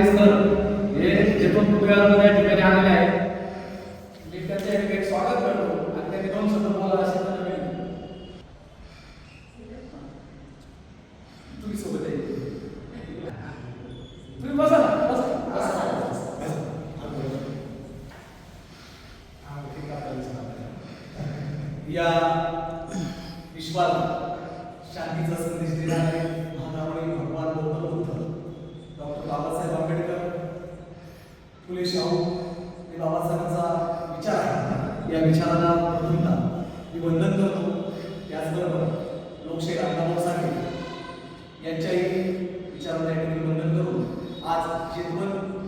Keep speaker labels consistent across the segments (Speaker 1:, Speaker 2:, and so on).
Speaker 1: Shivaji sir हे जिथून पुतळ्याला या ठिकाणी आलेले आहेत. मी त्यांच्या ठिकाणी स्वागत करतो. आणि त्यांनी दोन शब्द बोला असे त्यांना विनंती. तुम्ही सोबत आहे. तुम्ही बसा ना.
Speaker 2: या विश्वाला शांतीचा संदेश देणारे आहे.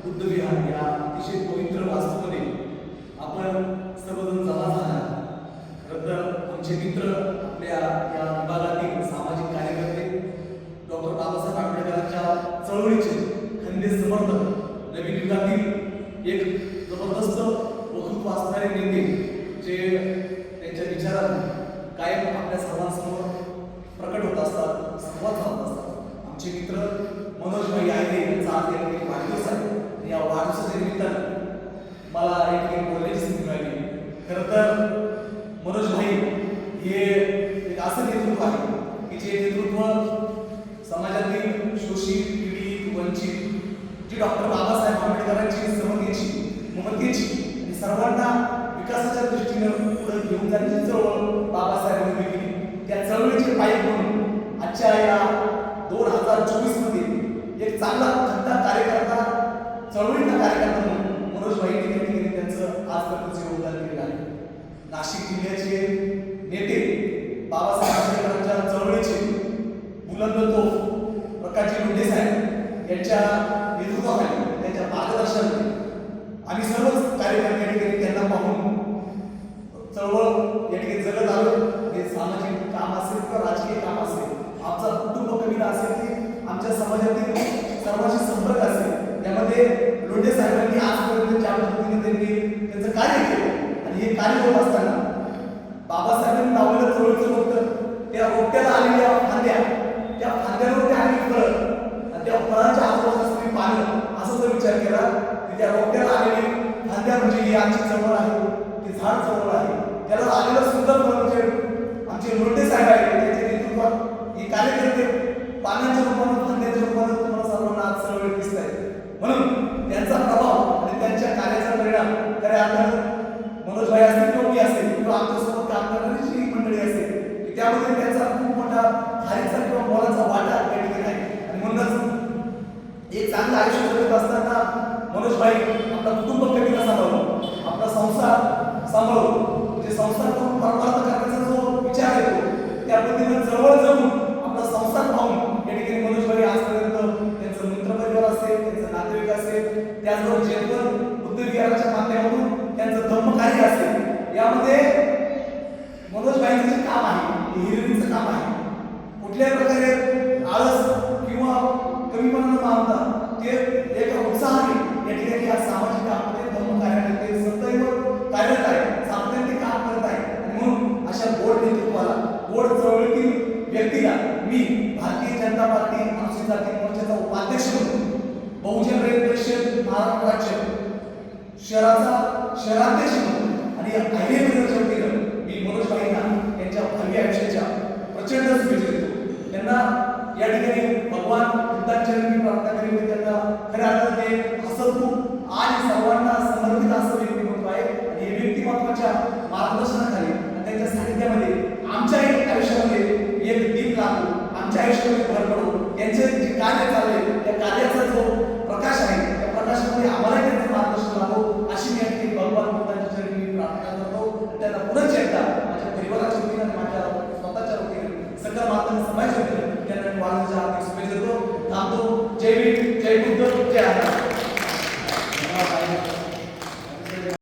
Speaker 2: बुद्ध विहार या अतिशय पवित्र वास्तूमध्ये आपण सर्वजण जमा झाला. खरं तर आमचे मित्र आपल्या या विभागातील सामाजिक कार्यकर्ते डॉक्टर बाबासाहेब आंबेडकरांच्या चळवळीचे खंदे समर्थक नवीन युगातील एक जबरदस्त वकृत्व असणारे नेते जे त्यांच्या विचारात कायम आपल्या सर्वांसमोर प्रकट होत असतात संवाद साधत असतात. आमचे मित्र मनोज भाई आहे यांचा आज या ठिकाणी वाढदिवस आहे. या वाढदिवसाच्या निमित्तानं मला या ठिकाणी बोलण्याची संधी मिळाली. खरं तर मनोज भाई हे एक असं नेतृत्व आहे की जे नेतृत्व समाजातील शोषित पीडित वंचित जी डॉक्टर बाबासाहेब आंबेडकरांची समतेची ममतेची आणि सर्वांना विकासाच्या दृष्टीनं पुढे घेऊन जाण्याची चळवळ बाबासाहेबांनी केली त्या चळवळीचे पायी म्हणून आजच्या या दोन हजार चोवीसमध्ये एक चांगला खट्टा कार्यकर्ता चळवळीचा कार्यकर्ता म्हणून मनोज भाई ठिकाणी त्यांचं आजपर्यंतचं योगदान दिलेलं आहे नाशिक जिल्ह्याचे नेते बाबासाहेब आंबेडकरांच्या चळवळीचे बुलंद तोफ प्रकाशजी मुंडे साहेब यांच्या नेतृत्वाखाली त्यांच्या मार्गदर्शनाखाली. आम्ही सर्वच कार्यकर्ते या ठिकाणी त्यांना पाहून चळवळ या ठिकाणी जगत आलो. हे सामाजिक काम असेल किंवा राजकीय काम असेल आमचा कुटुंब कविता असेल की आमच्या समाजातील सर्वांशी संपर्क असेल यामध्ये लोंढे साहेबांनी आजपर्यंत ज्या पद्धतीने त्यांनी त्यांचं कार्य केलं आणि हे कार्य होत असताना बाबासाहेब लावलेलं चळवळीचं फक्त त्या रोट्याला आलेल्या फांद्या त्या फांद्यावर ते आलेली फळं आणि त्या फळांच्या आजूबाजूला पानं असं जर विचार केला की त्या रोट्याला आलेली फांद्या म्हणजे ही आमची चळवळ आहे ते झाड चळवळ आहे. त्याला आलेलं सुंदर फळ म्हणजे आमचे लोंढे साहेब आहेत त्यांच्या नेतृत्वात हे कार्यकर्ते. पाण्याच्या रूपानं फांद्याच्या रूपानं तुम्हाला सर्वांना आज चळवळीत दिसत आहे म्हणून त्यांचा प्रभाव आणि त्यांच्या कार्याचा परिणाम खऱ्या अर्थानं मनोज भाई असतील किंवा मी असेल किंवा आमच्यासोबत काम करणारी जी मंडळी असेल की त्यामध्ये त्यांचा खूप मोठा खारीचा किंवा मोलाचा वाटा या ठिकाणी आहे आणि आपलं आयुष्य जगत असताना मनोज भाई आपला कुटुंब कविता सांभाळून आपला संसार सांभाळून जे संसार करून परमार्थ करण्याचा जो विचार येतो त्या पद्धतीने जवळ जाऊन आपला संसार पाहून या ठिकाणी मनोज भाई आजपर्यंत त्यांचं मित्रपरिवार असेल त्यांचं नातेवाईक असेल त्याचबरोबर जेवण बुद्ध माध्यमातून त्यांचं धर्मकार्य असेल यामध्ये मनोज भाईंचं काम आहे भारतीय जनता पार्टी अनुसूचित जाती मोर्चाचा उपाध्यक्ष म्हणून बहुजन रयत परिषद महाराष्ट्र राज्य. शहराचा शहराध्यक्ष म्हणून आमच्या आयुष्यामध्ये फरक पडू यांचे जे कार्य चालले त्या कार्याचा जो प्रकाश आहे त्या प्रकाशामध्ये आम्हाला त्यांचं मार्गदर्शन लाभो अशी मी अगदी भगवान बुद्धांच्या चरणी मी प्रार्थना करतो. त्यांना पुनश्च एकदा माझ्या परिवाराच्या वतीनं माझ्या स्वतःच्या वतीनं सकल माता समाजाच्या